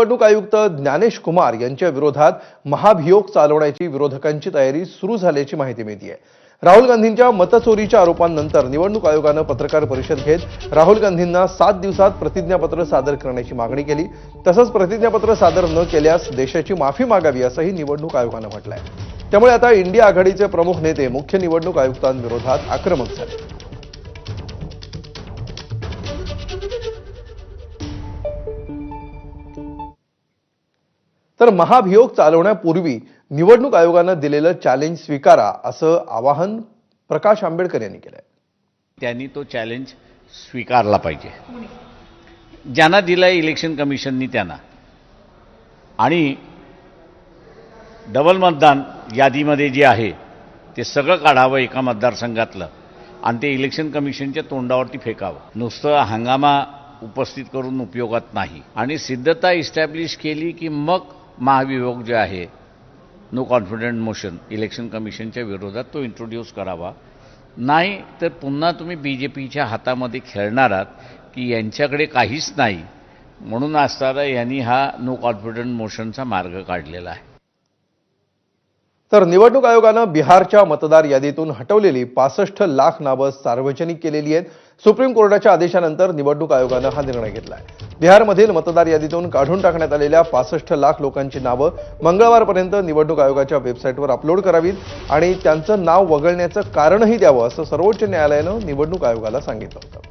निवडणूक आयुक्त ज्ञानेश कुमार यांच्या विरोधात महाभियोग चालवण्याची विरोधकांची तयारी सुरू झाल्याची माहिती मिळते राहुल गांधींच्या मतचोरीच्या आरोपांनंतर निवडणूक आयोगानं पत्रकार परिषद घेत राहुल गांधींना सात दिवसात प्रतिज्ञापत्र सादर करण्याची मागणी केली. तसंच प्रतिज्ञापत्र सादर न केल्यास देशाची माफी मागावी असंही निवडणूक आयोगानं म्हटलंय. त्यामुळे आता इंडिया आघाडीचे प्रमुख नेते मुख्य निवडणूक आयुक्तांविरोधात आक्रमक झाले. तर महाभियोग चालवण्यापूर्वी निवडणूक आयोगानं दिलेलं चॅलेंज स्वीकारा असं आवाहन प्रकाश आंबेडकर यांनी केलंय. त्यांनी तो चॅलेंज स्वीकारला पाहिजे. ज्यांना दिलाय इलेक्शन कमिशननी त्यांना. आणि डबल मतदान यादीमध्ये जे आहे ते सगळं काढावं एका मतदारसंघातलं आणि ते इलेक्शन कमिशनच्या तोंडावरती फेकावं. नुसतं हंगामा उपस्थित करून उपयोगात नाही. आणि सिद्धता इस्टॅब्लिश केली की मग महाभियोग जे आहे नो कॉन्फिडंट मोशन इलेक्शन कमिशनच्या विरोधात तो इंट्रोड्यूस करावा. नाही तर पुन्हा तुम्ही बी जे पीच्या हातामध्ये खेळणार आहात की यांच्याकडे काहीच नाही. म्हणून असताना यांनी हा नो कॉन्फिडंट मोशनचा मार्ग काढलेला आहे. तर निवडणूक आयोगानं बिहारच्या मतदार यादीतून हटवलेली पासष्ट लाख नावं सार्वजनिक केलेली आहेत. सुप्रीम कोर्टाच्या आदेशानंतर निवडणूक आयोगानं हा निर्णय घेतलाय. बिहारमधील मतदार यादीतून काढून टाकण्यात आलेल्या पासष्ट लाख लोकांची नावं मंगळवारपर्यंत निवडणूक आयोगाच्या वेबसाईटवर अपलोड करावीत आणि त्यांचं नाव वगळण्याचं कारणही द्यावं असं सर्वोच्च न्यायालयानं निवडणूक आयोगाला सांगितलं होतं.